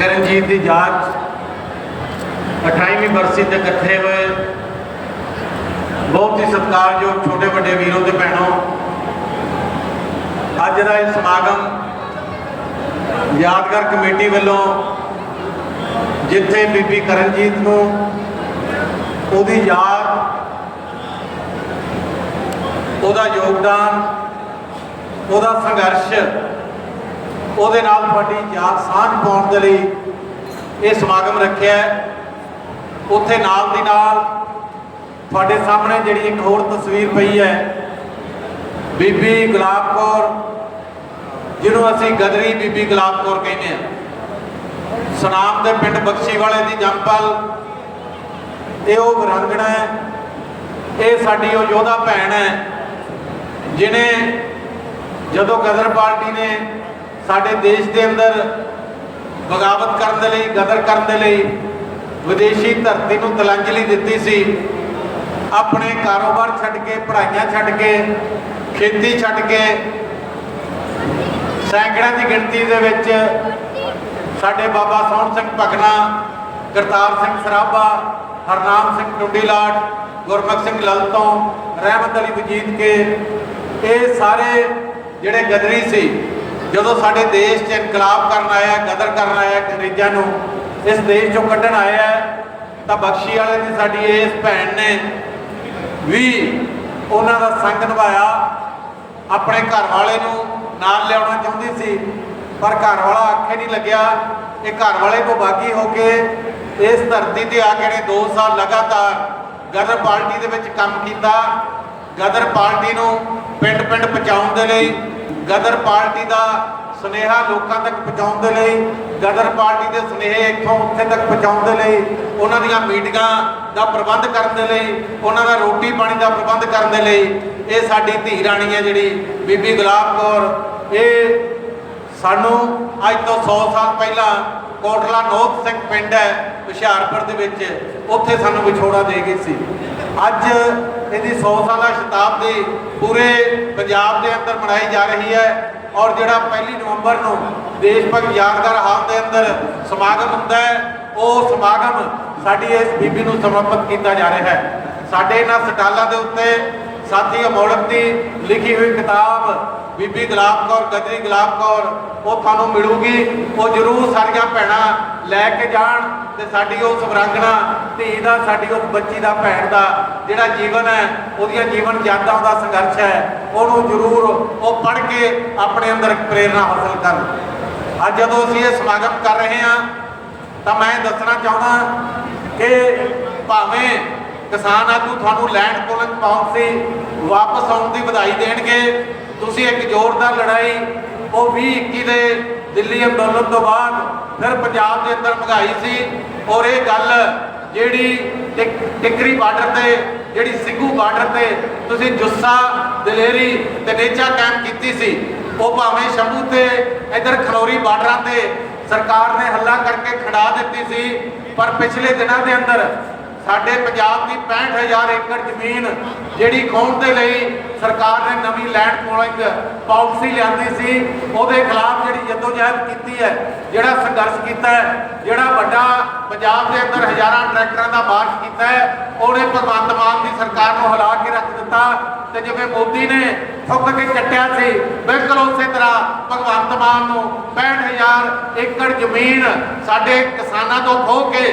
ਕਰਨਜੀਤ ਦੀ ਜਾਂਚ 28ਵੀਂ ਬਰਸੀ ਤੇ ਇਕੱਠੇ ਹੋਏ। ਬਹੁਤ ਹੀ ਸਤਿਕਾਰਯੋਗ ਛੋਟੇ ਵੱਡੇ ਵੀਰੋ ਤੇ ਭੈਣੋ। ਅੱਜ ਦਾ ਇਹ ਸਮਾਗਮ ਯਾਦਗਾਰ ਕਮੇਟੀ ਵੱਲੋਂ ਜਿੱਥੇ ਬੀਬੀ ਕਰਨਜੀਤ ਨੂੰ ਉਹਦੀ ਯਾਦ, ਉਹਦਾ ਯੋਗਦਾਨ, ਉਹਦਾ ਸੰਘਰਸ਼ ਉਹਦੇ ਨਾਲ ਤੁਹਾਡੀ ਯਾਦ ਸਾਂਝ ਪਾਉਣ ਦੇ ਲਈ ਇਹ ਸਮਾਗਮ ਰੱਖਿਆ ਹੈ। ਉੱਥੇ ਨਾਲ ਦੀ ਨਾਲ ਤੁਹਾਡੇ ਸਾਹਮਣੇ ਜਿਹੜੀ ਇੱਕ ਹੋਰ ਤਸਵੀਰ ਪਈ ਹੈ, ਬੀਬੀ ਗੁਲਾਬ ਕੌਰ, ਜਿਹਨੂੰ ਅਸੀਂ ਗਦਰੀ ਬੀਬੀ ਗੁਲਾਬ ਕੌਰ ਕਹਿੰਦੇ ਆ ਸਨਾਮ ਦੇ ਪਿੰਡ ਬਖਸ਼ੀ ਵਾਲੇ ਦੀ ਜੰਪਲ ਇਹ ਉਹ ਵਿਰਾਂਗਣਾ ਹੈ। ਇਹ ਸਾਡੀ ਉਹ ਯੋਧਾ ਭੈਣ ਹੈ ਜਿਨੇ ਜਦੋਂ ਗਦਰ ਪਾਰਟੀ ਨੇ ਸਾਡੇ ਦੇਸ਼ ਦੇ ਅੰਦਰ ਬਗਾਵਤ ਕਰਨ ਦੇ ਲਈ, ਗਦਰ ਕਰਨ ਦੇ ਲਈ ਵਿਦੇਸ਼ੀ ਧਰਤੀ ਨੂੰ ਤਲੰਜਲੀ ਦਿੱਤੀ ਸੀ। ਆਪਣੇ ਕਾਰੋਬਾਰ ਛੱਡ ਕੇ, ਪੜ੍ਹਾਈਆਂ ਛੱਡ ਕੇ, ਖੇਤੀ ਛੱਡ ਕੇ ਸੈਂਕੜਿਆਂ ਦੀ ਗਿਣਤੀ ਦੇ ਵਿੱਚ ਸਾਡੇ ਬਾਬਾ ਸੋਹਣ ਸਿੰਘ ਭਗਨਾ, ਕਰਤਾਰ ਸਿੰਘ ਸਰਾਭਾ, ਹਰਨਾਮ ਸਿੰਘ ਟੁੰਡੀਲਾਟ ਗੁਰਮੁਖ ਸਿੰਘ ਲਲਤੋਂ ਰਹਿਮਤ ਅਲੀ ਵਜੀਦ ਕੇ, ਇਹ ਸਾਰੇ ਜਿਹੜੇ ਗਦਰੀ ਸੀ ਜਦੋਂ ਸਾਡੇ ਦੇਸ਼ 'ਚ ਇਨਕਲਾਬ ਕਰਨ ਆਇਆ, ਗਦਰ ਕਰਨ ਆਇਆ ਅੰਗਰੇਜ਼ਾਂ ਨੂੰ, ਇਸ ਦੇਸ਼ 'ਚੋਂ ਕੱਢਣ ਆਇਆ ਤਾਂ ਬਖਸ਼ੀ ਵਾਲੇ ਦੀ ਸਾਡੀ ਇਸ ਭੈਣ ਨੇ ਵੀ ਉਹਨਾਂ ਦਾ ਸੰਗ ਨਿਭਾਇਆ। ਆਪਣੇ ਘਰ ਵਾਲੇ ਨੂੰ ਨਾਲ ਲਿਆਉਣਾ ਚਾਹੁੰਦੀ ਸੀ, ਪਰ ਘਰ ਵਾਲਾ ਆਖੇ ਨਹੀਂ ਲੱਗਿਆ। ਇਹ ਘਰ ਵਾਲੇ ਤੋਂ ਬਾਗੀ ਹੋ ਕੇ ਇਸ ਧਰਤੀ ਤੇ ਆ ਕੇ ਨੇ 2 ਸਾਲ ਲਗਾਤਾਰ ਗਦਰ ਪਾਰਟੀ ਦੇ ਵਿੱਚ ਕੰਮ ਕੀਤਾ। ਗਦਰ ਪਾਰਟੀ ਨੂੰ ਪਿੰਡ ਪਿੰਡ ਪਹੁੰਚਾਉਣ ਦੇ ਲਈ ਗਦਰ ਪਾਰਟੀ ਦਾ ਸੁਨੇਹਾ ਲੋਕਾਂ ਤੱਕ ਪਹੁੰਚਾਉਣ ਦੇ ਲਈ, ਗਦਰ ਪਾਰਟੀ ਦੇ ਸੁਨੇਹੇ ਇੱਥੋਂ ਉੱਥੇ ਤੱਕ ਪਹੁੰਚਾਉਣ ਦੇ ਲਈ, ਉਹਨਾਂ ਦੀਆਂ ਮੀਟਿੰਗਾਂ ਦਾ ਪ੍ਰਬੰਧ ਕਰਨ ਦੇ ਲਈ, ਉਹਨਾਂ ਦਾ ਰੋਟੀ ਪਾਣੀ ਦਾ ਪ੍ਰਬੰਧ ਕਰਨ ਦੇ ਲਈ, ਇਹ ਸਾਡੀ ਧੀ ਰਾਣੀ ਹੈ ਜਿਹੜੀ ਬੀਬੀ ਗੁਲਾਬ ਕੌਰ। ਇਹ ਸਾਨੂੰ ਅੱਜ ਤੋਂ 100 ਸਾਲ ਪਹਿਲਾਂ ਕੋਟਲਾ ਨੋਕ ਸਿੰਘ ਪਿੰਡ ਹੈ, ਹੁਸ਼ਿਆਰਪੁਰ ਦੇ ਵਿੱਚ, ਉੱਥੇ ਸਾਨੂੰ ਵਿਛੋੜਾ ਦੇ ਗਈ ਸੀ। ਅੱਜ ਇਹਦੀ 100 ਸਾਲਾ ਸ਼ਤਾਬਦੀ ਪੂਰੇ ਪੰਜਾਬ ਦੇ ਅੰਦਰ ਮਨਾਈ ਜਾ ਰਹੀ ਹੈ ਔਰ ਜਿਹੜਾ ਪਹਿਲੀ ਨਵੰਬਰ ਨੂੰ ਦੇਸ਼ ਭਗਤ ਯਾਦਗਾਰ ਹਾਲ ਦੇ ਅੰਦਰ ਸਮਾਗਮ ਹੁੰਦਾ ਹੈ, ਉਹ ਸਮਾਗਮ ਸਾਡੀ ਇਸ ਬੀਬੀ ਨੂੰ ਸਮਰਪਿਤ ਕੀਤਾ ਜਾ ਰਿਹਾ ਹੈ। ਸਾਡੇ ਇਹਨਾਂ ਸਟਾਲਾਂ ਦੇ ਉੱਤੇ ਸਾਥੀ ਅਮੋਲਕ ਦੀ ਲਿਖੀ ਹੋਈ ਕਿਤਾਬ ਬੀਬੀ ਗੁਲਾਬ ਕੌਰ, ਗਦਰੀ ਗੁਲਾਬ ਕੌਰ, ਉਹ ਤੁਹਾਨੂੰ ਮਿਲੂਗੀ। ਉਹ ਜ਼ਰੂਰ ਸਾਰੀਆਂ ਭੈਣਾਂ ਲੈ ਕੇ ਜਾਣ ਤੇ ਸਾਡੀ ਉਹ ਸਮਰਾਂਗਣਾ ਧੀ ਦਾ, ਸਾਡੀ ਉਹ ਬੱਚੀ ਦਾ, ਭੈਣ ਦਾ ਜਿਹੜਾ ਜੀਵਨ ਹੈ, ਉਹਦੀਆਂ ਜੀਵਨ ਯਾਦਾਂ ਦਾ ਸੰਘਰਸ਼ ਹੈ, ਉਹਨੂੰ ਜ਼ਰੂਰ ਉਹ ਪੜ੍ਹ ਕੇ ਆਪਣੇ ਅੰਦਰ ਇੱਕ ਪ੍ਰੇਰਣਾ ਹਾਸਲ ਕਰਨ। ਅੱਜ ਜਦੋਂ ਅਸੀਂ ਇਹ ਸਮਾਗਮ ਕਰ ਰਹੇ ਹਾਂ, ਤਾਂ ਮੈਂ ਦੱਸਣਾ ਚਾਹੁੰਦਾ ਕਿ ਭਾਵੇਂ ਕਿਸਾਨ ਆਗੂ ਤੁਹਾਨੂੰ ਲੈਂਡ ਪੋਲਿੰਗ ਪਾਲਿਸੀ ਵਾਪਸ ਆਉਣ ਦੀ ਵਧਾਈ ਦੇਣਗੇ। ਤੁਸੀਂ ਇੱਕ ਜ਼ੋਰਦਾਰ ਲੜਾਈ, ਉਹ 2021 ਦੇ ਦਿੱਲੀ ਅੰਦੋਲਨ ਤੋਂ ਬਾਅਦ ਫਿਰ ਪੰਜਾਬ ਦੇ ਅੰਦਰ ਮਹਿੰਗਾਈ ਸੀ। ਔਰ ਇਹ ਗੱਲ ਜਿਹੜੀ ਟਿਕ- ਟਿਕਰੀ ਬਾਰਡਰ ਤੇ, ਜਿਹੜੀ ਸਿੱਗੂ ਬਾਰਡਰ ਤੇ ਤੁਸੀਂ ਜੁੱਸਾ, ਦਲੇਰੀ ਤੇ ਨੇਚਾ ਕੈਂਪ ਕੀਤੀ ਸੀ, ਉਹ ਭਾਵੇਂ ਸ਼ੰਭੂ ਤੇ, ਇਧਰ ਖਲੋਰੀ ਬਾਰਡਰਾਂ ਤੇ ਸਰਕਾਰ ਨੇ ਹੱਲਾ ਕਰਕੇ ਖੜਾ ਦਿੱਤੀ ਸੀ, ਪਰ ਪਿਛਲੇ ਦਿਨਾਂ ਦੇ ਅੰਦਰ ਸਾਡੇ ਪੰਜਾਬ ਦੀ 65000 ਏਕੜ ਜ਼ਮੀਨ ਜਿਹੜੀ ਖੋਣ ਦੇ ਲਈ ਸਰਕਾਰ ਨੇ ਨਵੀਂ ਲੈਂਡ ਪੋਲਿੰਗ ਪਾਲਿਸੀ ਲਿਆਂਦੀ ਸੀ, ਉਹਦੇ ਖਿਲਾਫ ਜਿਹੜੀ ਜਦੋਜਹਿਦ ਕੀਤੀ ਹੈ, ਜਿਹੜਾ ਸੰਘਰਸ਼ ਕੀਤਾ ਹੈ, ਜਿਹੜਾ ਵੱਡਾ ਪੰਜਾਬ ਦੇ ਅੰਦਰ ਹਜ਼ਾਰਾਂ ਟਰੈਕਟਰਾਂ ਦਾ ਮਾਰਚ ਕੀਤਾ ਹੈ, ਉਹਨੇ ਭਗਵੰਤ ਮਾਨ ਦੀ ਸਰਕਾਰ ਨੂੰ ਹਿਲਾ ਕੇ ਰੱਖ ਦਿੱਤਾ ਤੇ ਜਿਵੇਂ ਮੋਦੀ ਨੇ ਠੁੱਕ ਕੇ ਕੱਟਿਆ ਸੀ, ਬਿਲਕੁਲ ਉਸੇ ਤਰ੍ਹਾਂ ਭਗਵੰਤ ਮਾਨ ਨੂੰ 65000 ਏਕੜ ਜ਼ਮੀਨ ਸਾਡੇ ਕਿਸਾਨਾਂ ਤੋਂ ਖੋਹ ਕੇ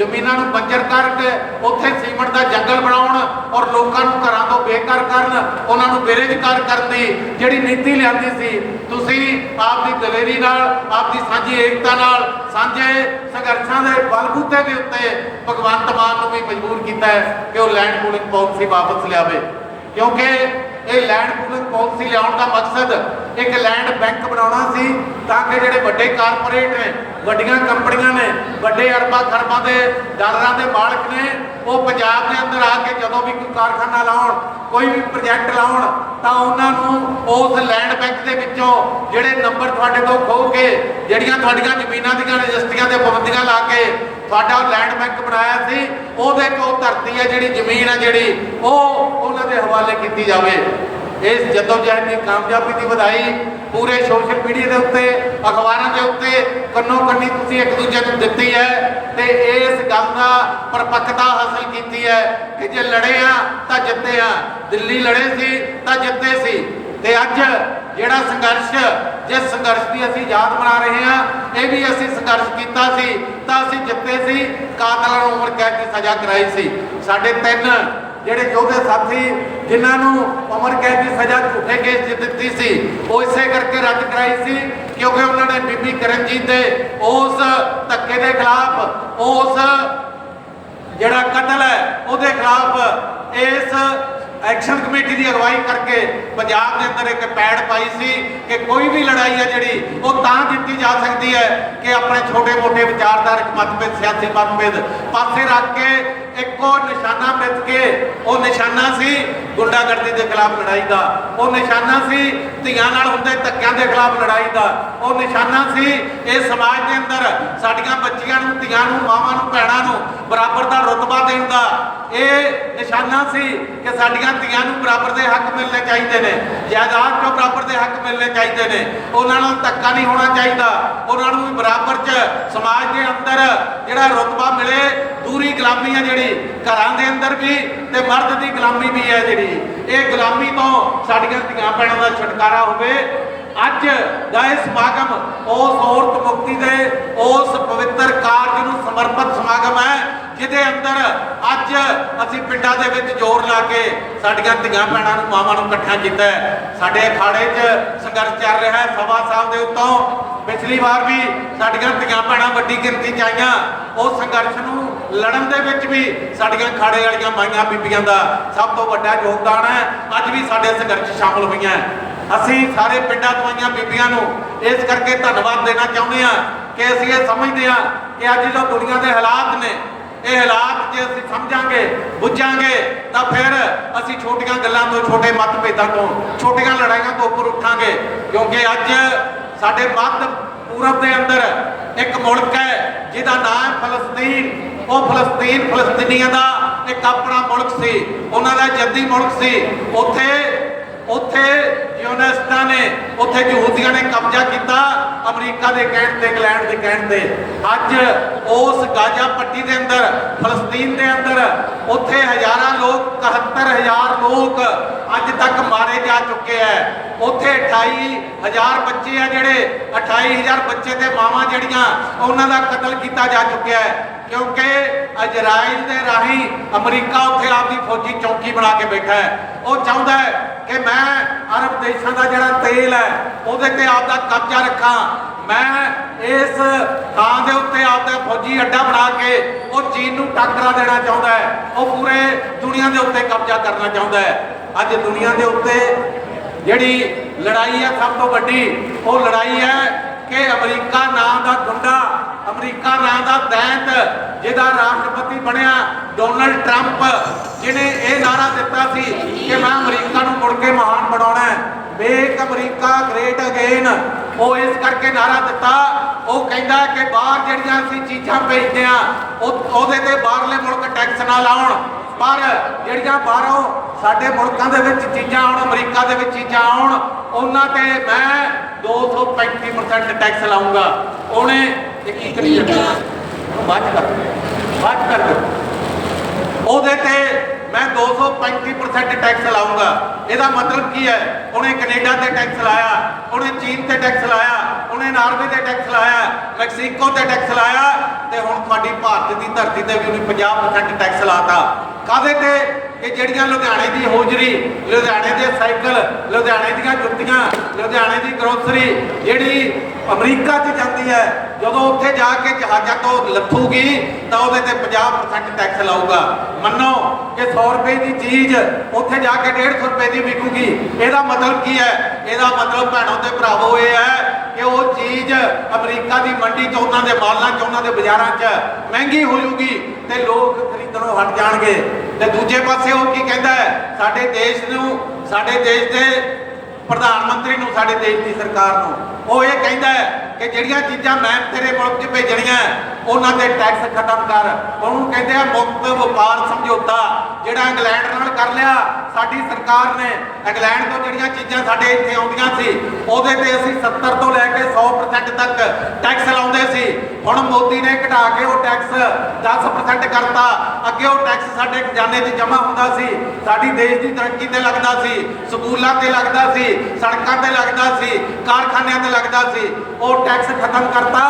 ਜ਼ਮੀਨਾਂ ਨੂੰ ਬੰਜਰ ਕਰਕੇ ਉੱਥੇ ਸੀਮਟ ਦਾ ਜੰਗਲ ਬਣਾਉਣ ਔਰ ਲੋਕਾਂ ਨੂੰ ਘਰਾਂ ਤੋਂ ਬੇਘਰ ਕਰਨ, ਉਹਨਾਂ ਨੂੰ ਬੇਰੁਜ਼ਗਾਰ ਕਰਨ ਦੀ ਜਿਹੜੀ ਨੀਤੀ ਲਿਆਂਦੀ ਸੀ, ਤੁਸੀਂ ਆਪਦੀ ਦਲੇਰੀ ਨਾਲ, ਆਪਦੀ ਸਾਂਝੀ ਏਕਤਾ ਨਾਲ, ਸਾਂਝੇ ਸੰਘਰਸ਼ਾਂ ਦੇ ਬਲਬੂਤੇ ਦੇ ਉੱਤੇ ਭਗਵੰਤ ਮਾਨ ਨੂੰ ਵੀ ਮਜਬੂਰ ਕੀਤਾ ਹੈ ਕਿ ਉਹ ਲੈਂਡ ਪੂਲਿੰਗ ਪਾਲਿਸੀ ਵਾਪਸ ਲਿਆਵੇ। ਕਿਉਂਕਿ ਇਹ ਲੈਂਡ ਪੂਲਿੰਗ ਪਾਲਿਸੀ ਲਿਆਉਣ ਦਾ ਮਕਸਦ ਇੱਕ ਲੈਂਡ ਬੈਂਕ ਬਣਾਉਣਾ ਸੀ, ਤਾਂ ਕਿ ਜਿਹੜੇ ਵੱਡੇ ਕਾਰਪੋਰੇਟ ਨੇ, ਵੱਡੀਆਂ ਕੰਪਨੀਆਂ ਨੇ, ਵੱਡੇ ਅਰਬਾਂ ਖਰਬਾਂ ਦੇ ਡਾਲਰਾਂ ਦੇ ਮਾਲਕ ਨੇ, ਉਹ ਪੰਜਾਬ ਦੇ ਅੰਦਰ ਆ ਕੇ ਜਦੋਂ ਵੀ ਕੋਈ ਕਾਰਖਾਨਾ ਲਾਉਣ, ਕੋਈ ਵੀ ਪ੍ਰੋਜੈਕਟ ਲਾਉਣ, ਤਾਂ ਉਹਨਾਂ ਨੂੰ ਉਸ ਲੈਂਡ ਬੈਂਕ ਦੇ ਵਿੱਚੋਂ ਜਿਹੜੇ ਨੰਬਰ ਤੁਹਾਡੇ ਤੋਂ ਖੋਹ ਕੇ, ਜਿਹੜੀਆਂ ਤੁਹਾਡੀਆਂ ਜ਼ਮੀਨਾਂ ਦੀਆਂ ਰਜਿਸਟਰੀਆਂ ਤੇ ਪਾਬੰਦੀਆਂ ਲਾ ਕੇ ਤੁਹਾਡਾ ਲੈਂਡ ਬੈਂਕ ਬਣਾਇਆ ਸੀ, ਉਹਦੇ ਤੋਂ ਧਰਤੀ ਹੈ ਜਿਹੜੀ ਜ਼ਮੀਨ ਹੈ ਜਿਹੜੀ, ਉਹ ਉਹਨਾਂ ਦੇ ਹਵਾਲੇ ਕੀਤੀ ਜਾਵੇ। ਇਸ ਜਦੋਜਹਿਦ ਦੀ ਕਾਮਯਾਬੀ ਦੀ ਵਧਾਈ ਪੂਰੇ ਸੋਸ਼ਲ ਮੀਡੀਆ ਦੇ ਉੱਤੇ, ਅਖਬਾਰਾਂ ਦੇ ਉੱਤੇ ਕੰਨੋ ਕੰਨੀ ਤੁਸੀਂ ਇੱਕ ਦੂਜੇ ਨੂੰ ਦਿੱਤੀ ਹੈ ਤੇ ਇਸ ਗੱਲ ਦਾ ਪਰਪੱਕਤਾ ਹਾਸਲ ਕੀਤੀ ਹੈ ਕਿ ਜੇ ਲੜੇ ਆ ਤਾਂ ਜਿੱਤੇ ਆ ਦਿੱਲੀ ਲੜੇ ਸੀ ਤਾਂ ਜਿੱਤੇ ਸੀ। ਤੇ ਅੱਜ ਜਿਹੜਾ ਸੰਘਰਸ਼, ਜਿਸ ਸੰਘਰਸ਼ ਦੀ ਅਸੀਂ ਯਾਦ ਬਣਾ ਰਹੇ ਹਾਂ, ਇਹ ਵੀ ਅਸੀਂ ਸੰਘਰਸ਼ ਕੀਤਾ ਸੀ, ਤਾਂ ਅਸੀਂ ਜਿੱਤੇ ਸੀ, ਕਾਤਲਾਂ ਨੂੰ ਉਮਰ ਕੈਦ ਦੀ ਸਜ਼ਾ ਕਰਾਈ ਸੀ। ਸਾਡੇ ਤਿੰਨ ਜਿਹੜੇ ਯੋਧੇ ਸਾਥੀ ਜਿਨ੍ਹਾਂ ਨੂੰ ਉਮਰ ਕੈਦ ਦੀ ਸਜ਼ਾ ਝੂਠੇ ਕੇਸ 'ਚ ਦਿੱਤੀ ਸੀ, ਉਹ ਇਸੇ ਕਰਕੇ ਰੱਦ ਕਰਾਈ ਸੀ, ਕਿਉਂਕਿ ਉਹਨਾਂ ਨੇ ਬੀਬੀ ਕਰਨਜੀਤ ਦੇ ਉਸ ਧੱਕੇ ਦੇ ਖਿਲਾਫ ਉਸ ਜਿਹੜਾ ਕਤਲ ਹੈ, ਉਹਦੇ ਖਿਲਾਫ ਇਸ ਐਕਸ਼ਨ ਕਮੇਟੀ ਦੀ ਅਗਵਾਈ ਕਰਕੇ ਪੰਜਾਬ ਦੇ ਅੰਦਰ ਇੱਕ ਪੈੜ ਪਾਈ ਸੀ ਕਿ ਕੋਈ ਵੀ ਲੜਾਈ ਹੈ ਜਿਹੜੀ, ਉਹ ਤਾਂ ਜਿੱਤੀ ਜਾ ਸਕਦੀ ਹੈ ਕਿ ਆਪਣੇ ਛੋਟੇ-ਮੋਟੇ ਵਿਚਾਰਧਾਰਕ ਮਤਭੇਦ, ਸਿਆਸੀ ਮਤਭੇਦ ਪਾਸੇ ਰੱਖ ਕੇ ਇੱਕੋ ਨਿਸ਼ਾਨਾ ਮਿੱਥ ਕੇ, ਉਹ ਨਿਸ਼ਾਨਾ ਸੀ ਗੁੰਡਾਗਰਦੀ ਦੇ ਖਿਲਾਫ ਲੜਾਈ ਦਾ। ਉਹ ਨਿਸ਼ਾਨਾ ਸੀ ਧੀਆਂ ਨਾਲ ਹੁੰਦੇ ਧੱਕਿਆਂ ਦੇ ਖਿਲਾਫ ਲੜਾਈ ਦਾ। ਉਹ ਨਿਸ਼ਾਨਾ ਸੀ ਇਹ ਸਮਾਜ ਦੇ ਅੰਦਰ ਸਾਡੀਆਂ ਬੱਚੀਆਂ ਨੂੰ, ਧੀਆਂ ਨੂੰ, ਮਾਵਾਂ ਨੂੰ, ਭੈਣਾਂ ਨੂੰ ਬਰਾਬਰ ਦਾ ਰੁਤਬਾ ਦੇਣ ਦਾ। ਇਹ ਨਿਸ਼ਾਨਾ ਸੀ ਕਿ ਸਾਡੀਆਂ ਧੀਆਂ ਨੂੰ ਬਰਾਬਰ ਦੇ ਹੱਕ ਮਿਲਣੇ ਚਾਹੀਦੇ ਨੇ। ਜਾਇਦਾਦ ਤੋਂ ਬਰਾਬਰ ਦੇ ਹੱਕ ਮਿਲਣੇ ਚਾਹੀਦੇ ਨੇ। ਉਹਨਾਂ ਨਾਲ ਧੱਕਾ ਨਹੀਂ ਹੋਣਾ ਚਾਹੀਦਾ। ਉਹਨਾਂ ਨੂੰ ਬਰਾਬਰ 'ਚ ਸਮਾਜ ਦੇ ਅੰਦਰ ਜਿਹੜਾ ਰੁਤਬਾ ਮਿਲੇ, ਦੂਰੀ ਗੁਲਾਮੀ ਹੈ ਜਿਹੜੀ ਘਰਾਂ ਦੇ ਅੰਦਰ ਵੀ ਤੇ ਮਰਦ ਦੀ ਗੁਲਾਮੀ ਵੀ ਹੈ ਜਿਹੜੀ। ਇਹ ਗੁਲਾਮੀ ਤੋਂ ਸਾਡੀਆਂ ਧੀਆਂ ਭੈਣਾਂ ਦਾ ਛੁਟਕਾਰਾ ਹੋਵੇ ਅੱਜ ਦਾ ਇਹ ਸਮਾਗਮ ਉਸ ਔਰਤ ਮੁਕਤੀ ਦੇ, ਉਸ ਪਵਿੱਤਰ ਕਾਰਜ ਨੂੰ ਸਮਰਪਿਤ ਸਮਾਗਮ ਹੈ, ਜਿਹਦੇ ਅੰਦਰ ਅੱਜ ਅਸੀਂ ਪਿੰਡਾਂ ਦੇ ਵਿੱਚ ਜ਼ੋਰ ਲਾ ਕੇ ਸਾਡੀਆਂ ਧੀਆਂ ਭੈਣਾਂ ਨੂੰ, ਮਾਵਾਂ ਨੂੰ ਇਕੱਠਾ ਕੀਤਾ ਹੈ। ਸਾਡੇ ਅਖਾੜੇ 'ਚ ਸੰਘਰਸ਼ ਚੱਲ ਰਿਹਾ ਹੈ, ਸਭਾ ਸਾਹਿਬ ਦੇ ਉੱਤੋਂ ਪਿਛਲੀ ਵਾਰ ਵੀ ਸਾਡੀਆਂ ਧੀਆਂ ਭੈਣਾਂ ਵੱਡੀ ਗਿਣਤੀ 'ਚ ਆਈਆਂ। ਉਹ ਸੰਘਰਸ਼ ਨੂੰ ਲੜਨ ਦੇ ਵਿੱਚ ਵੀ ਸਾਡੀਆਂ ਖਾੜੇ ਵਾਲੀਆਂ ਮਾਈਆਂ ਬੀਬੀਆਂ ਦਾ ਸਭ ਤੋਂ ਵੱਡਾ ਯੋਗਦਾਨ ਹੈ। ਅੱਜ ਵੀ ਸਾਡੇ ਸੰਘਰਸ਼ ਸ਼ਾਮਲ ਹੋਈਆਂ ਅਸੀਂ ਸਾਰੇ ਪਿੰਡਾਂ ਤੋਂ ਆਈਆਂ ਬੀਬੀਆਂ ਨੂੰ ਇਸ ਕਰਕੇ ਧੰਨਵਾਦ ਦੇਣਾ ਚਾਹੁੰਦੇ ਹਾਂ ਕਿ ਅਸੀਂ ਇਹ ਸਮਝਦੇ ਹਾਂ ਕਿ ਅੱਜ ਜੋ ਦੁਨੀਆ ਦੇ ਹਾਲਾਤ ਨੇ, ਇਹ ਹਾਲਾਤ ਜੇ ਅਸੀਂ ਸਮਝਾਂਗੇ, ਬੁੱਝਾਂਗੇ, ਤਾਂ ਫਿਰ ਅਸੀਂ ਛੋਟੀਆਂ ਗੱਲਾਂ ਤੋਂ, ਛੋਟੇ ਮਤਭੇਦਾਂ ਤੋਂ, ਛੋਟੀਆਂ ਲੜਾਈਆਂ ਤੋਂ ਉੱਪਰ ਉੱਠਾਂਗੇ। ਕਿਉਂਕਿ ਅੱਜ ਸਾਡੇ ਮੱਧ ਪੂਰਬ ਦੇ ਅੰਦਰ ਇੱਕ ਮੁਲਕ ਹੈ, ਜਿਹਦਾ ਨਾਮ ਹੈ ਫਲਸਤੀਨ। ਉਹ ਫਲਸਤੀਨ ਫਲਸਤੀਨੀਆਂ ਦਾ ਇੱਕ ਆਪਣਾ ਮੁਲਕ ਸੀ। ਉਹਨਾਂ ਦਾ ਜੱਦੀ ਮੁਲਕ ਸੀ। ਉੱਥੇ ਉੱਥੇ ਯੂਨੈਸਟਾ ਨੇ, ਉੱਥੇ ਯਹੂਦੀਆਂ ਨੇ ਕਬਜ਼ਾ ਕੀਤਾ ਅਮਰੀਕਾ ਦੇ ਕਹਿਣ ਤੇ, ਇੰਗਲੈਂਡ ਦੇ ਕਹਿਣ ਤੇ। ਅੱਜ ਉਸ ਗਾਜ਼ਾ ਪੱਟੀ ਦੇ ਅੰਦਰ, ਫਲਸਤੀਨ ਦੇ ਅੰਦਰ, ਉੱਥੇ ਹਜ਼ਾਰਾਂ ਲੋਕ 71000 ਲੋਕ ਅੱਜ ਤੱਕ ਮਾਰੇ ਜਾ ਚੁੱਕੇ ਐ। ਉੱਥੇ 28000 ਬੱਚੇ ਆ ਜਿਹੜੇ 28000 ਬੱਚੇ ਤੇ ਮਾਵਾਂ ਜਿਹੜੀਆਂ, ਉਹਨਾਂ ਦਾ ਕਤਲ ਕੀਤਾ ਜਾ ਚੁੱਕਿਆ ਹੈ ਕਿਉਂਕਿ ਇਜ਼ਰਾਈਲ ਦੇ ਰਾਹੀਂ ਅਮਰੀਕਾ ਉੱਥੇ ਆਪਦੀ ਫੌਜੀ ਚੌਕੀ ਬਣਾ ਕੇ ਬੈਠਾ ਹੈ। ਉਹ ਚਾਹੁੰਦਾ ਹੈ ਕਿ ਮੈਂ ਅਰਬ ਦੇਸ਼ਾਂ ਦਾ ਜਿਹੜਾ ਤੇਲ ਹੈ, ਉਹਦੇ ਤੇ ਆਪਦਾ ਕਬਜ਼ਾ ਰੱਖਾਂ। ਮੈਂ ਇਸ ਥਾਂ ਦੇ ਉੱਤੇ ਆਪਦਾ ਫੌਜੀ ਅੱਡਾ ਬਣਾ ਕੇ ਉਹ ਚੀਨ ਨੂੰ ਟੱਕਰਾ ਦੇਣਾ ਚਾਹੁੰਦਾ ਹੈ। ਉਹ ਪੂਰੇ ਦੁਨੀਆ ਦੇ ਉੱਤੇ ਕਬਜ਼ਾ ਕਰਨਾ ਚਾਹੁੰਦਾ ਹੈ। ਅੱਜ ਦੁਨੀਆ ਦੇ ਉੱਤੇ ਜਿਹੜੀ ਲੜਾਈ ਹੈ ਸਭ ਤੋਂ ਵੱਡੀ, ਉਹ ਲੜਾਈ ਹੈ ਕਿ ਅਮਰੀਕਾ ਨਾਂ ਦਾ ਗੁੰਡਾ, ਅਮਰੀਕਾ ਨਾਂ ਦਾ ਦੈਂਤ, ਜਿਹਦਾ ਰਾਸ਼ਟਰਪਤੀ ਬਣਿਆ ਡੋਨਲਡ ਟਰੰਪ, ਜਿਹਨੇ ਇਹ ਨਾਰਾ ਦਿੱਤਾ ਸੀ ਕਿ ਮੈਂ ਅਮਰੀਕਾ ਨੂੰ ਮੁੜ ਕੇ ਮਹਾਨ ਬਣਾਉਣਾ ਹੈ। ਮੇਕ ਅਮਰੀਕਾ ਗ੍ਰੇਟ ਅਗੇਨ ਉਹ ਇਸ ਕਰਕੇ ਨਾਰਾ ਦਿੱਤਾ, ਉਹ ਕਹਿੰਦਾ ਕਿ ਬਾਹਰ ਜਿਹੜੀਆਂ ਅਸੀਂ ਚੀਜ਼ਾਂ ਭੇਜਦੇ ਆ ਉਹ ਉਹਦੇ ਤੇ ਬਾਹਰਲੇ ਮੁਲਕ ਟੈਕਸ ਨਾ ਲਾਉਣ। ਪਰ ਜਿਹੜੀਆਂ ਬਾਹਰੋਂ ਸਾਡੇ ਮੁਲਕਾਂ ਦੇ ਵਿੱਚ ਚੀਜ਼ਾਂ ਆਉਣ, ਅਮਰੀਕਾ ਦੇ ਵਿੱਚ ਚੀਜ਼ਾਂ ਆਉਣ, ਉਹਨਾਂ ਤੇ ਮੈਂ 235% ਟੈਕਸ ਲਾਉਂਗਾ ਉਹਨੇ ਕੀ ਕਰੀ ਜਾਂਦਾ ਬਾਅਦ ਕਰ ਬਾਅਦ ਕਰ ਉਹਦੇ ਤੇ ਮੈਂ 235% ਟੈਕਸ ਲਾਉਂਗਾ ਇਹਦਾ ਮਤਲਬ ਕੀ ਹੈ? ਉਹਨੇ ਕੈਨੇਡਾ ਤੇ ਟੈਕਸ ਲਾਇਆ, ਉਹਨੇ ਚੀਨ ਤੇ ਟੈਕਸ ਲਾਇਆ, ਉਹਨੇ ਨਾਰਵੇ ਤੇ ਟੈਕਸ ਲਾਇਆ, ਮੈਕਸੀਕੋ ਤੇ ਟੈਕਸ ਲਾਇਆ, ਤੇ ਹੁਣ ਤੁਹਾਡੀ ਭਾਰਤ ਦੀ ਧਰਤੀ ਤੇ ਵੀ ਉਹਨੇ 50% ਟੈਕਸ ਲਾਤਾ। ਕਾਦੇ ਤੇ? ਕਿ ਜਿਹੜੀਆਂ ਲੁਧਿਆਣੇ ਦੀ ਹੋਜਰੀ, ਲੁਧਿਆਣੇ ਦੇ ਸਾਈਕਲ, ਲੁਧਿਆਣੇ ਦੀਆਂ ਜੁੱਤੀਆਂ, ਲੁਧਿਆਣੇ ਦੀ ਗਰੋਸਰੀ ਜਿਹੜੀ ਅਮਰੀਕਾ 'ਚ ਜਾਂਦੀ ਹੈ, ਜਦੋਂ ਉੱਥੇ ਜਾ ਕੇ ਜਹਾਜ਼ਾਂ ਤੋਂ ਲੱਥੂਗੀ, ਤਾਂ ਉਹਦੇ ਤੇ 50% ਟੈਕਸ ਲਾਊਗਾ। ਮੰਨੋ ਕਿ 100 ਰੁਪਏ ਦੀ ਚੀਜ਼ ਉੱਥੇ ਜਾ ਕੇ 150 ਰੁਪਏ ਦੀ ਵਿਕੂਗੀ। ਇਹਦਾ ਮਤਲਬ ਕੀ ਹੈ? ਇਹਦਾ ਮਤਲਬ ਭੈਣੋ ਤੇ ਭਰਾਵੋ ਇਹ ਹੈ ਕਿ ਉਹ ਚੀਜ਼ ਅਮਰੀਕਾ ਦੀ ਮੰਡੀ 'ਚ, ਉਹਨਾਂ ਦੇ ਮਾਲਾਂ 'ਚ, ਉਹਨਾਂ ਦੇ ਬਾਜ਼ਾਰਾਂ 'ਚ ਮਹਿੰਗੀ ਹੋ ਜੂਗੀ ਤੇ ਲੋਕ ਖਰੀਦਣੋਂ ਹਟ ਜਾਣਗੇ। ਤੇ ਦੂਜੇ ਪਾਸੇ ਉਹ ਕੀ ਕਹਿੰਦਾ ਹੈ? ਸਾਡੇ ਦੇਸ਼ ਨੂੰ, ਸਾਡੇ ਦੇਸ਼ ਦੇ ਪ੍ਰਧਾਨ ਮੰਤਰੀ ਨੂੰ, ਸਾਡੇ ਦੇਸ਼ ਦੀ ਸਰਕਾਰ ਨੂੰ। ਉਹ ਇਹ ਕਹਿੰਦਾ ਹੈ ਕਿ ਜਿਹੜੀਆਂ ਚੀਜ਼ਾਂ ਮੈਂ ਤੇਰੇ ਮੁਲਕ 'ਚ ਭੇਜਣੀਆਂ ਉਹਨਾਂ ਤੇ ਟੈਕਸ ਖਤਮ ਕਰ। ਉਹਨੂੰ ਕਹਿੰਦੇ ਆ ਮੁਕਤ ਵਪਾਰ ਸਮਝੌਤਾ, ਜਿਹੜਾ ਇੰਗਲੈਂਡ ਨਾਲ ਕਰ ਲਿਆ, ਸਾਡੀ ਸਰਕਾਰ ਨੇ। ਇੰਗਲੈਂਡ ਤੋਂ ਜਿਹੜੀਆਂ ਚੀਜ਼ਾਂ ਸਾਡੇ ਇੱਥੇ ਆਉਂਦੀਆਂ ਸੀ, ਉਹਦੇ ਤੇ ਅਸੀਂ 70 ਤੋਂ ਲੈ ਕੇ 100% ਤੱਕ ਟੈਕਸ ਲਾਉਂਦੇ ਸੀ। ਹੁਣ ਮੋਦੀ ਨੇ ਘਟਾ ਕੇ ਉਹ ਟੈਕਸ 10% ਕਰਤਾ। ਅੱਗੇ ਉਹ ਟੈਕਸ ਸਾਡੇ ਖਜ਼ਾਨੇ 'ਚ ਜਮ੍ਹਾਂ ਹੁੰਦਾ ਸੀ। ਸਾਡੀ ਦੇਸ਼ ਦੀ ਤਰੱਕੀ ਤੇ ਲੱਗਦਾ ਸੀ, ਸਕੂਲਾਂ ਤੇ ਲੱਗਦਾ ਸੀ, ਸੜਕਾਂ ਤੇ ਲੱਗਦਾ ਸੀ, ਕਾਰਖਾਨਿਆਂ ਤੇ ਲੱਗਦਾ ਸੀ। ਉਹ ਟੈਕਸ ਖਤਮ ਕਰਤਾ,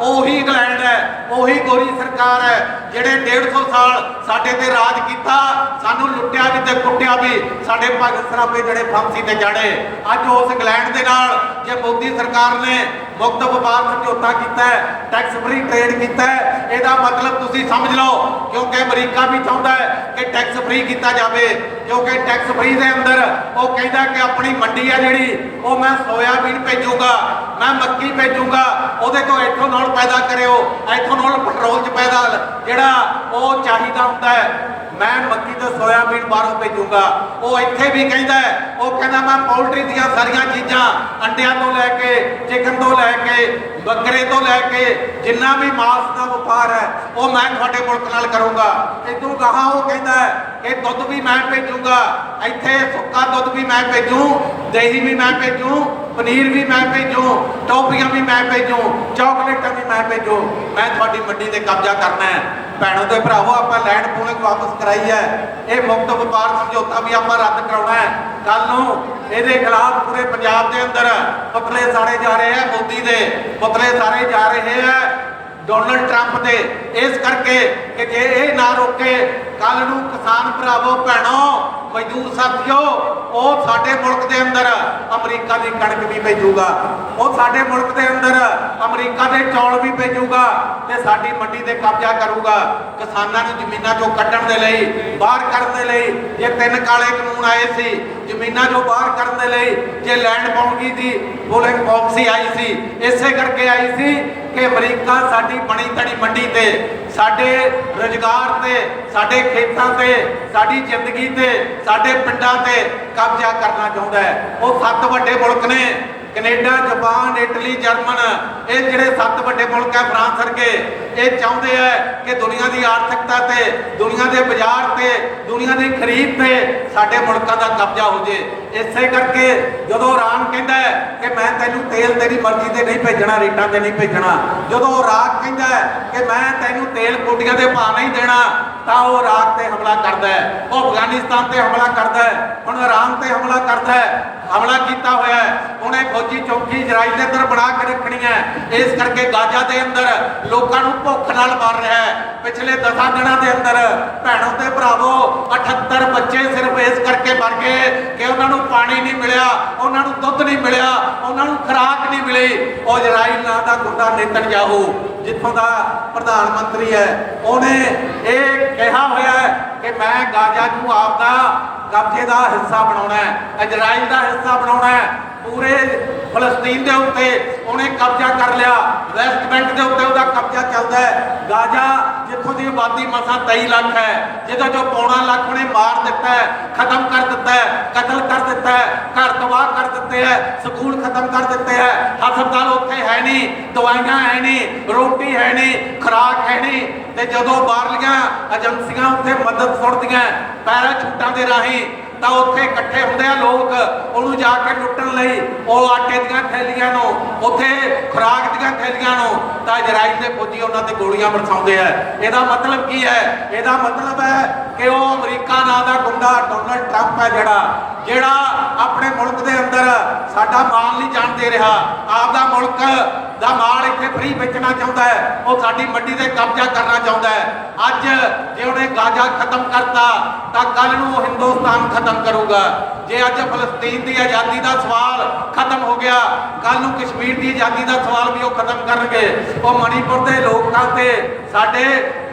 ਉਹੀ ਇੰਗਲੈਂਡ ਹੈ। ਉਹੀ ਗੋਰੀ ਸਰਕਾਰ ਹੈ ਜਿਹੜੇ 150 ਸਾਲ ਸਾਡੇ ਤੇ ਰਾਜ ਕੀਤਾ, ਸਾਨੂੰ ਲੁੱਟਿਆ ਵੀ ਤੇ ਕੁੱਟਿਆ ਵੀ, ਸਾਡੇ ਭਗਤ ਸਰਾਭੇ ਜਿਹੜੇ ਫਾਂਸੀ ਤੇ ਚੜੇ ਅੱਜ ਉਸ ਇੰਗਲੈਂਡ ਦੇ ਨਾਲ ਜੇ ਮੋਦੀ ਸਰਕਾਰ ਨੇ ਮੁਕਤ ਵਪਾਰ ਸਮਝੌਤਾ ਕੀਤਾ ਹੈ ਟੈਕਸ ਫ੍ਰੀ ਟ੍ਰੇਡ ਕੀਤਾ ਹੈ, ਇਹਦਾ ਮਤਲਬ ਤੁਸੀਂ ਸਮਝ ਲਓ, ਕਿਉਂਕਿ ਅਮਰੀਕਾ ਵੀ ਚਾਹੁੰਦਾ ਹੈ ਕਿ ਟੈਕਸ ਫ੍ਰੀ ਕੀਤਾ ਜਾਵੇ, ਕਿਉਂਕਿ ਟੈਕਸ ਫ੍ਰੀ ਦੇ ਅੰਦਰ ਉਹ ਕਹਿੰਦਾ ਕਿ ਆਪਣੀ ਮੰਡੀ ਆ ਜਿਹੜੀ, ਉਹ ਮੈਂ ਸੋਇਆਬੀਨ ਭੇਜੂਗਾ ਮੈਂ ਮੱਕੀ ਭੇਜੂਗਾ, ਉਹਦੇ ਤੋਂ ਇਥੋਨੋਲ ਪੈਦਾ ਕਰਿਓ ਇਥੋਨੋਲ ਪੈਟਰੋਲ ਚ ਪੈਦਾ ਜਿਹੜਾ ਉਹ ਚਾਹੀਦਾ ਹੁੰਦਾ ਹੈ, ਮੈਂ ਮੱਕੀ ਤੇ ਸੋਇਆਬੀਨ ਬਾਹਰੋਂ ਭੇਜੂਗਾ। ਉਹ ਇੱਥੇ ਵੀ ਕਹਿੰਦਾ ਉਹ ਕਹਿੰਦਾ ਮੈਂ ਪੋਲਟਰੀ ਦੀਆਂ ਸਾਰੀਆਂ ਚੀਜ਼ਾਂ ਅੰਡਿਆਂ ਤੋਂ ਲੈ ਕੇ, ਚਿਕਨ ਤੋਂ ਲੈ ਕੇ, ਬੱਕਰੇ ਤੋਂ ਲੈ ਕੇ, ਜਿੰਨਾ ਵੀ ਮਾਸ ਦਾ ਵਪਾਰ ਹੈ ਉਹ ਮੈਂ ਤੁਹਾਡੇ ਮੁਲਕ ਨਾਲ ਕਰੂੰਗਾ। ਇਦੋਂ ਗਾਹਾਂ ਉਹ ਕਹਿੰਦਾ ਹੈ ਦੁੱਧ ਵੀ ਮੈਂ ਭੇਜੂਗਾ। ਇੱਥੇ ਸੁੱਕਾ ਦੁੱਧ ਵੀ ਮੈਂ ਭੇਜੂ, ਦਹੀਂ ਵੀ ਮੈਂ ਭੇਜੂ, ਪਨੀਰ ਵੀ ਮੈਂ ਭੇਜੂ ਟੌਫੀਆਂ ਵੀ ਮੈਂ ਭੇਜੂ, ਚਾਕਲੇਟਾਂ ਵੀ ਮੈਂ ਭੇਜੂ। ਮੈਂ ਤੁਹਾਡੀ ਮੰਡੀ ਤੇ ਕਬਜ਼ਾ ਕਰਨਾ ਹੈ। ਭੈਣੋ ਤੇ ਭਰਾਵੋ, ਆਪਾਂ ਲੈਂਡ ਪੂਲਿੰਗ ਵਾਪਸ ਕਰਾਈ ਹੈ। ਇਹ ਮੁਕਤ ਵਪਾਰ ਸਮਝੌਤਾ ਵੀ ਆਪਾਂ ਰੱਦ ਕਰਾਉਣਾ ਹੈ। ਕੱਲ ਨੂੰ ਇਹਦੇ ਖਿਲਾਫ ਪੂਰੇ ਪੰਜਾਬ ਦੇ ਅੰਦਰ ਪੁਤਲੇ ਸਾਰੇ ਜਾ ਰਹੇ ਹੈ ਮੋਦੀ ਦੇ। ਪੁਤਲੇ ਸਾਰੇ ਜਾ ਰਹੇ ਹੈ ਡੋਨਲਡ ਟਰੰਪ ਦੇ। ਇਸ ਕਰਕੇ ਕਿ ਜੇ ਇਹ ਨਾ ਰੋਕੇ ਕੱਲ ਨੂੰ ਕਿਸਾਨ ਭਰਾਵੋ, ਭੈਣੋ, ਮਜ਼ਦੂਰ ਸਾਥੀਓ, ਉਹ ਸਾਡੇ ਮੁਲਕ ਦੇ ਅੰਦਰ ਅਮਰੀਕਾ ਦੀ ਕਣਕ ਵੀ ਭੇਜੂਗਾ ਉਹ ਸਾਡੇ ਮੁਲਕ ਦੇ ਅੰਦਰ ਅਮਰੀਕਾ ਦੇ ਚੌਲ ਵੀ ਭੇਜੂਗਾ ਤੇ ਸਾਡੀ ਮੰਡੀ ਤੇ ਕਬਜ਼ਾ ਕਰੂਗਾ। ਕਿਸਾਨਾਂ ਨੂੰ ਜ਼ਮੀਨਾਂ ਚੋਂ ਕੱਢਣ ਦੇ ਲਈ, ਬਾਹਰ ਕਰਨ ਦੇ ਲਈ ਇਹ ਤਿੰਨ ਕਾਲੇ ਕਾਨੂੰਨ ਆਏ ਸੀ। ਜ਼ਮੀਨਾਂ ਚੋਂ ਬਾਹਰ ਕਰਨ ਦੇ ਲਈ ਜੇ ਲੈਂਡ ਬਾਉਂਡਰੀ ਦੀ ਬੋਲਿੰਗ ਪਾਲਿਸੀ ਆਈ ਸੀ। ਇਸੇ ਕਰਕੇ ਆਈ ਸੀ ਕਿ ਅਮਰੀਕਾ ਸਾਡੀ ਬਣੀ ਤੜੀ ਮੰਡੀ ਤੇ, ਸਾਡੇ ਰੁਜ਼ਗਾਰ ਤੇ, ਸਾਡੇ ਖੇਤਾਂ ਤੇ, ਸਾਡੀ ਜ਼ਿੰਦਗੀ ਤੇ, ਸਾਡੇ ਪਿੰਡਾਂ ਤੇ ਕਬਜ਼ਾ ਕਰਨਾ ਚਾਹੁੰਦਾ ਹੈ। ਉਹ ਸੱਤ ਵੱਡੇ ਮੁਲਕ ਨੇ। ਕੈਨੇਡਾ, ਜਾਪਾਨ, ਇਟਲੀ, ਜਰਮਨ, ਇਹ ਜਿਹੜੇ ਸੱਤ ਵੱਡੇ ਮੁਲਕ ਹੈ ਫਰਾਂਸ ਵਰਗੇ, ਇਹ ਚਾਹੁੰਦੇ ਆ ਕਿ ਦੁਨੀਆ ਦੀ ਆਰਥਿਕਤਾ ਤੇ, ਦੁਨੀਆ ਦੇ ਬਾਜ਼ਾਰ ਤੇ, ਦੁਨੀਆ ਦੀ ਖਰੀਦ ਤੇ ਸਾਡੇ ਮੁਲਕਾਂ ਦਾ ਕਬਜ਼ਾ ਹੋ ਜੇ। ਇਸੇ ਕਰਕੇ ਜਦੋਂ ਇਰਾਨ ਕਹਿੰਦਾ ਕਿ ਮੈਂ ਤੈਨੂੰ ਤੇਲ ਤੇਰੀ ਮਰਜ਼ੀ ਤੇ ਨਹੀਂ ਭੇਜਣਾ, ਰੇਟਾਂ ਤੇ ਨਹੀਂ ਭੇਜਣਾ, ਜਦੋਂ ਰਾਗ ਕਹਿੰਦਾ ਕਿ ਮੈਂ ਤੈਨੂੰ ਤੇਲ ਕੋਟੀਆਂ ਦੇ ਭਾਅ ਨਹੀਂ ਦੇਣਾ, ਤਾਂ ਉਹ ਰਾਗ ਤੇ ਹਮਲਾ ਕਰਦਾ ਹੈ। ਉਹ ਅਫਗਾਨਿਸਤਾਨ ਤੇ ਹਮਲਾ ਕਰਦਾ ਹੈ, ਹੁਣ ਇਰਾਨ ਤੇ ਹਮਲਾ ਕਰਦਾ ਹੈ, ਹਮਲਾ ਕੀਤਾ ਹੋਇਆ ਹੈ। ਉਹਨੇ ਫੌਜੀ ਚੌਕੀ ਇਜ਼ਰਾਈਲ ਦੇ ਅੰਦਰ ਬਣਾ ਕੇ ਰੱਖਣੀ ਹੈ। ਇਸ ਕਰਕੇ ਗਾਜ਼ਾ ਦੇ ਅੰਦਰ ਲੋਕਾਂ ਨੂੰ ਭੁੱਖ ਨਾਲ ਮਾਰ ਰਿਹਾ ਹੈ। ਪਿਛਲੇ 10 ਦਿਨਾਂ ਦੇ ਅੰਦਰ ਭੈਣੋ ਤੇ ਭਰਾਵੋ 78 ਬੱਚੇ ਸਿਰਫ ਇਸ ਕਰਕੇ ਮਰ ਗਏ ਕਿ ਉਹਨਾਂ ਨੂੰ ਪਾਣੀ ਨਹੀਂ ਮਿਲਿਆ, ਉਹਨਾਂ ਨੂੰ ਦੁੱਧ ਨਹੀਂ ਮਿਲਿਆ, ਉਹਨਾਂ ਨੂੰ ਖੁਰਾਕ ਨਹੀਂ ਮਿਲੀ। ਉਹ ਇਜ਼ਰਾਈਲ ਨਾਂ ਦਾ ਗੁੰਡਾ ਨੇਤਨਯਾਹੂ ਜਿੱਥੋਂ ਦਾ ਪ੍ਰਧਾਨ ਮੰਤਰੀ ਹੈ, ਉਹਨੇ ਇਹ ਕਿਹਾ ਹੋਇਆ ਹੈ ਕਿ ਮੈਂ ਗਾਜ਼ਾ ਨੂੰ ਆਪਦਾ ਕਬਜ਼ੇ ਦਾ ਹਿੱਸਾ ਬਣਾਉਣਾ ਹੈ, ਇਜ਼ਰਾਈਲ ਦਾ ਹਿੱਸਾ ਬਣਾਉਣਾ ਹੈ, ਪੂਰੇ ਫਲਸਤੀਨ ਦੇ ਉੱਤੇ ਉਹਨੇ ਕਬਜ਼ਾ ਕਰ ਲਿਆ ਵੈਸਟ ਬੈਂਕ ਦੇ ਉੱਤੇ ਉਹਦਾ ਕਬਜ਼ਾ ਚੱਲਦਾ ਹੈ। ਗਾਜ਼ਾ ਜਿੱਥੋਂ ਦੀ ਆਬਾਦੀ ਮਸਾਂ 23 ਲੱਖ ਹੈ, ਜਿਹਦਾ ਜੋ ਪੌਣਾ ਲੱਖ ਉਹਨੇ ਮਾਰ ਦਿੱਤਾ ਹੈ, ਖਤਮ ਕਰ ਦਿੱਤਾ ਹੈ, ਕਤਲ ਕਰ ਦਿੱਤਾ ਹੈ, ਘਰ ਤਬਾਹ ਕਰ ਦਿੱਤੇ ਹੈ, ਸਕੂਲ ਖਤਮ ਕਰ ਦਿੱਤੇ ਹੈ, ਹਸਪਤਾਲ ਉੱਥੇ ਹੈ ਨਹੀਂ, ਦਵਾਈਆਂ ਹੈ ਨਹੀਂ, ਰੋਟੀ ਹੈ ਨਹੀਂ, ਖੁਰਾਕ ਹੈ ਨਹੀਂ। ਤੇ ਜਦੋਂ ਬਾਹਰਲੀਆਂ ਏਜੰਸੀਆਂ ਉੱਥੇ ਮਦਦ ਸੁਣਦੀਆਂ ਪੈਰਾਸ਼ੂਟਾਂ ਦੇ ਰਾਹੀਂ ਤਾਂ ਉੱਥੇ ਇਕੱਠੇ ਹੁੰਦੇ ਆ ਲੋਕ, ਉਹਨੂੰ ਜਾ ਕੇ ਲੁੱਟਣ ਲਈ, ਉਹ ਆਟੇ ਦੀਆਂ ਥੈਲੀਆਂ ਨੂੰ, ਉੱਥੇ ਖੁਰਾਕ ਦੀਆਂ ਥੈਲੀਆਂ ਨੂੰ, ਤਾਂ ਇਜ਼ਰਾਈਲ ਦੇ ਫੌਜੀ ਉਹਨਾਂ ਤੇ ਗੋਲੀਆਂ ਬਰਸਾਉਂਦੇ ਆ। ਇਹਦਾ ਮਤਲਬ ਕੀ ਹੈ? ਇਹਦਾ ਮਤਲਬ ਹੈ ਕਿ ਉਹ ਅਮਰੀਕਾ ਨਾਂ ਦਾ ਗੁੰਡਾ ਡੋਨਲਡ ਟਰੰਪ ਹੈ ਜਿਹੜਾ ਜਿਹੜਾ ਆਪਣੇ ਮੁਲਕ ਦੇ ਅੰਦਰ ਸਾਡਾ ਮਾਲ ਨਹੀਂ ਜਾਣ ਦੇ ਰਿਹਾ, ਆਪਦਾ ਮੁਲਕ ਦਾ ਮਾਲ ਇੱਥੇ ਫ੍ਰੀ ਵੇਚਣਾ ਚਾਹੁੰਦਾ ਹੈ, ਉਹ ਸਾਡੀ ਮੰਡੀ ਤੇ ਕਬਜ਼ਾ ਕਰਨਾ ਚਾਹੁੰਦਾ ਹੈ। ਅੱਜ ਜੇ ਉਹਨੇ ਗਾਜ਼ਾ ਖਤਮ ਕਰਤਾ, ਤਾਂ ਕੱਲ ਨੂੰ ਉਹ ਹਿੰਦੁਸਤਾਨ ਖਤਮ ਕਰੂਗਾ। ਜੇ ਅੱਜ ਫਲਸਤੀਨ ਦੀ ਆਜ਼ਾਦੀ ਦਾ ਸਵਾਲ ਖਤਮ ਹੋ ਗਿਆ ਕੱਲ ਨੂੰ ਕਸ਼ਮੀਰ ਦੀ ਆਜ਼ਾਦੀ ਦਾ ਸਵਾਲ ਵੀ ਉਹ ਖਤਮ ਕਰਨਗੇ। ਉਹ ਮਣੀਪੁਰ ਦੇ ਲੋਕਾਂ ਤੇ ਸਾਡੇ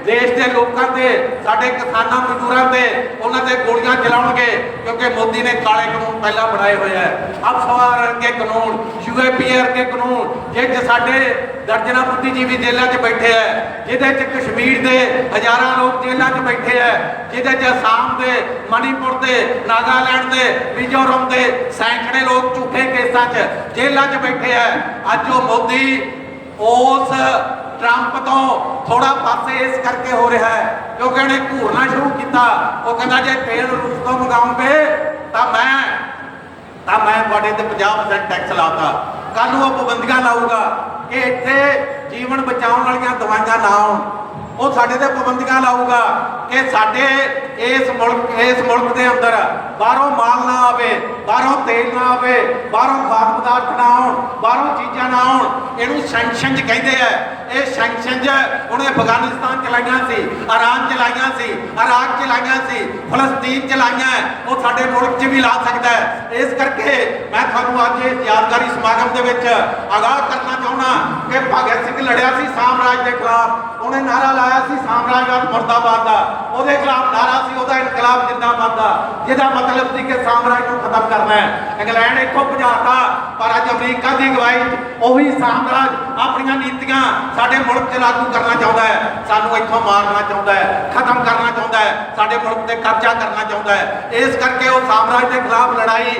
ਦੇਸ਼ ਦੇ ਲੋਕਾਂ ਤੇ, ਸਾਡੇ ਕਿਸਾਨਾਂ ਮਜ਼ਦੂਰਾਂ ਤੇ ਉਹਨਾਂ ਤੇ ਗੋਲੀਆਂ ਚਲਾਉਣਗੇ, ਕਿਉਂਕਿ ਮੋਦੀ ਨੇ ਕਾਲੇ ਕਾਨੂੰਨ ਪਹਿਲਾਂ ਬਣਾਏ ਹੋਏ ਹੈ ਅਫਸਰ ਵਰਗੇ ਕਾਨੂੰਨ ਯੂਏਪੀਆਰ ਕੇ ਕਾਨੂੰਨ ਜੇ ਚ ਸਾਡੇ ਦਰਜਨਾ ਬੁੱਧੀਜੀਵੀ ਜੇਲ੍ਹਾਂ 'ਚ ਬੈਠੇ ਹੈ ਜਿਹਦੇ 'ਚ ਕਸ਼ਮੀਰ ਦੇ ਹਜ਼ਾਰਾਂ ਲੋਕ ਜੇਲ੍ਹਾਂ 'ਚ ਬੈਠੇ ਹੈ ਜਿਹਦੇ 'ਚ ਅਸਾਮ ਦੇ ਮਣੀਪੁਰ ਦੇ, ਨਾਗਾਲੈਂਡ ਦੇ, ਮਿਜ਼ੋਰਮ ਦੇ ਸੈਂਕੜੇ ਲੋਕ ਝੂਠੇ ਕੇਸਾਂ 'ਚ ਜੇਲ੍ਹਾਂ 'ਚ ਬੈਠੇ ਹੈ ਅੱਜ ਉਹ ਮੋਦੀ ਉਸ ਟਰੰਪ ਤੋਂ ਥੋੜਾ ਪਾਸੇ ਇਸ ਕਰਕੇ ਹੋ ਰਿਹਾ ਹੈ, ਕਿਉਂਕਿ ਉਹਨੇ ਘੂਰਨਾ ਸ਼ੁਰੂ ਕੀਤਾ। ਉਹ ਕਹਿੰਦਾ, ਜੇ ਤੇਲ ਰੂਸ ਤੋਂ ਮੰਗਾਉਂਗੇ, ਤਾਂ ਮੈਂ ਤਾਂ ਮੈਂ ਤੁਹਾਡੇ ਤੇ 50% ਟੈਕਸ ਲਾਤਾ। ਕੱਲ ਨੂੰ ਉਹ ਪਾਬੰਦੀਆਂ ਲਾਊਗਾ ਕਿ ਇੱਥੇ ਜੀਵਨ ਬਚਾਉਣ ਵਾਲੀਆਂ ਦਵਾਈਆਂ ਨਾ ਆਉਣ। ਉਹ ਸਾਡੇ ਤੇ ਪਾਬੰਦੀਆਂ ਲਾਊਗਾ ਕਿ ਸਾਡੇ ਇਸ ਮੁਲਕ ਇਸ ਮੁਲਕ ਦੇ ਅੰਦਰ ਬਾਹਰੋਂ ਮਾਲ ਨਾ ਆਵੇ, ਬਾਹਰੋਂ ਤੇਲ ਨਾ ਆਵੇ, ਬਾਹਰੋਂ ਖਾਦ ਪਦਾਰਥ ਨਾ ਆਉਣ, ਬਾਹਰੋਂ ਚੀਜ਼ਾਂ ਨਾ ਆਉਣ। ਇਹਨੂੰ ਸੈਂਕਸ਼ਨਸ ਕਹਿੰਦੇ ਆ। ਇਹ ਸੈਂਕਸ਼ਨਸ ਉਹਨੇ ਅਫਗਾਨਿਸਤਾਨ ਚਲਾਈਆਂ ਸੀ, ਇਰਾਨ ਚਲਾਈਆਂ ਸੀ, ਇਰਾਕ ਚਲਾਈਆਂ ਸੀ, ਫਲਸਤੀਨ ਚਲਾਈਆਂ। ਉਹ ਸਾਡੇ ਮੁਲਕ 'ਚ ਵੀ ਲਾ ਸਕਦਾ ਹੈ। ਇਸ ਕਰਕੇ ਮੈਂ ਤੁਹਾਨੂੰ ਅੱਜ ਇਸ ਯਾਦਗਾਰੀ ਸਮਾਗਮ ਦੇ ਵਿੱਚ ਆਗਾਹ ਕਰਨਾ ਚਾਹੁੰਦਾ ਕਿ ਭਗਤ ਸਿੰਘ ਲੜਿਆ ਸੀ ਸਾਮਰਾਜ ਦੇ ਖਿਲਾਫ। ਉਹਨੇ ਨਾਰਾ ਲਾਇਆ ਸੀ ਸਾਮਰਾਜਵਾਦ ਮਰਦਾਬਾਦ ਦਾ। ਉਹਦੇ ਖਿਲਾਫ ਨਾਰਾ ਸੀ, ਉਹਦਾ ਇਨਕਲਾਬ ਜਿੰਦਾਬਾਦ ਦਾ। ਜਿਹਦਾ ਮਤਲਬ ਸੀ ਕਿ ਸਾਮਰਾਜ ਨੂੰ ਖਤਮ ਕਰਨਾ ਹੈ। ਇੰਗਲੈਂਡ ਇੱਥੋਂ ਭਜਾਤਾ, ਪਰ ਅੱਜ ਅਮਰੀਕਾ ਦੀ ਅਗਵਾਈ ਉਹੀ ਸਾਮਰਾਜ ਆਪਣੀਆਂ ਨੀਤੀਆਂ ਸਾਡੇ ਮੁਲਕ 'ਚ ਲਾਗੂ ਕਰਨਾ ਚਾਹੁੰਦਾ ਹੈ। ਸਾਨੂੰ ਇੱਥੋਂ ਮਾਰਨਾ ਚਾਹੁੰਦਾ ਹੈ, ਖਤਮ ਕਰਨਾ ਚਾਹੁੰਦਾ ਹੈ। ਸਾਡੇ ਮੁਲਕ ਤੇ ਕਬਜ਼ਾ ਕਰਨਾ ਚਾਹੁੰਦਾ ਹੈ। ਇਸ ਕਰਕੇ ਉਹ ਸਾਮਰਾਜ ਦੇ ਖਿਲਾਫ ਲੜਾਈ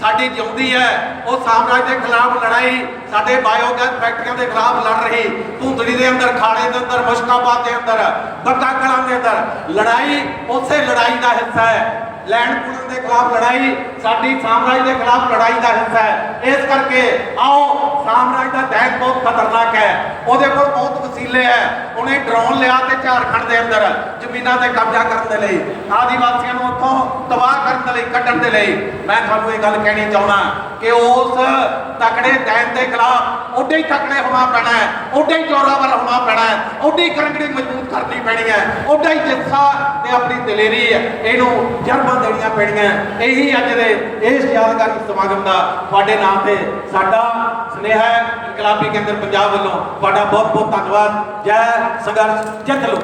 ਸਾਡੀ ਜਿਉਂਦੀ ਹੈ, ਉਹ ਸਾਮਰਾਜ ਦੇ ਖਿਲਾਫ ਲੜਾਈ, ਸਾਡੇ ਬਾਇਓਗੈਸ ਫੈਕਟਰੀਆਂ ਦੇ ਖਿਲਾਫ ਲੜ ਰਹੀ ਧੂੰਦੜੀ ਦੇ ਅੰਦਰ, ਖਾੜੇ ਦੇ ਅੰਦਰ, ਮੁਸ਼ਕਾਬਾਦ ਦੇ ਅੰਦਰ ਬੱਗਾ ਕਲਾਂ ਦੇ ਅੰਦਰ। ਲੜਾਈ ਉਸੇ ਲੜਾਈ ਦਾ ਹਿੱਸਾ ਹੈ। ਲੈਂਡ ਪੂਲਿੰਗ ਦੇ ਖਿਲਾਫ ਲੜਾਈ, ਸਾਡੀ ਸਾਮਰਾਜ ਦੇ ਖਿਲਾਫ ਲੜਾਈ ਦਾ ਹਿੱਸਾ ਹੈ। ਇਸ ਕਰਕੇ ਆਓ, ਸਾਮਰਾਜ ਦਾ ਦਹਿਤ ਬਹੁਤ ਖਤਰਨਾਕ ਹੈ। ਉਹਦੇ ਕੋਲ ਬਹੁਤ ਵਸੀਲੇ ਹੈ। ਉਹਨੇ ਡਰੋਨ ਲਿਆ ਤੇ ਝਾਰਖੰਡ ਦੇ ਅੰਦਰ ਜ਼ਮੀਨਾਂ ਤੇ ਕਬਜ਼ਾ ਕਰਨ ਦੇ ਲਈ, ਆਦੀਵਾਸੀਆਂ ਨੂੰ ਉੱਥੋਂ ਤਬਾਹ ਕਰਨ ਦੇ ਲਈ, ਕੱਢਣ ਦੇ ਲਈ। ਮੈਂ ਤੁਹਾਨੂੰ ਇਹ ਗੱਲ ਕਹਿਣੀ ਚਾਹੁੰਦਾ ਕਿ ਉਸ ਤਕੜੇ ਦੈਨ ਦੇ ਖਿਲਾਫ ਉੱਡੇ ਹੀ ਤਕੜੇ ਹੋਣਾ ਪੈਣਾ ਹੈ ਉੱਡੇ ਹੀ ਜ਼ੋਰਾਵਰ ਹੋਣਾ ਪੈਣਾ ਹੈ ਉੱਡੇ ਕਰੰਗੜੀ ਮਜ਼ਬੂਤ ਕਰਨੀ ਪੈਣੀ ਹੈ ਉੱਡਾ ਹੀ ਜਿੱਸਾ ਤੇ ਆਪਣੀ ਦਲੇਰੀ ਹੈ। ਇਹਨੂੰ ਜਰਬਾਂ ਦੇਣੀਆਂ ਪੈਣੀਆਂ। ਇਹੀ ਅੱਜ ਦੇ ਇਸ ਯਾਦਗਾਰੀ ਸਮਾਗਮ ਦਾ ਤੁਹਾਡੇ ਨਾਮ ਤੇ ਸਾਡਾ ਸਨੇਹ ਹੈ। ਇਨਕਲਾਬੀ ਕੇਂਦਰ ਪੰਜਾਬ ਵੱਲੋਂ ਤੁਹਾਡਾ ਬਹੁਤ ਬਹੁਤ ਧੰਨਵਾਦ। ਜੈ ਸੰਘਰਸ਼। ਜਿੱਤ ਲੋ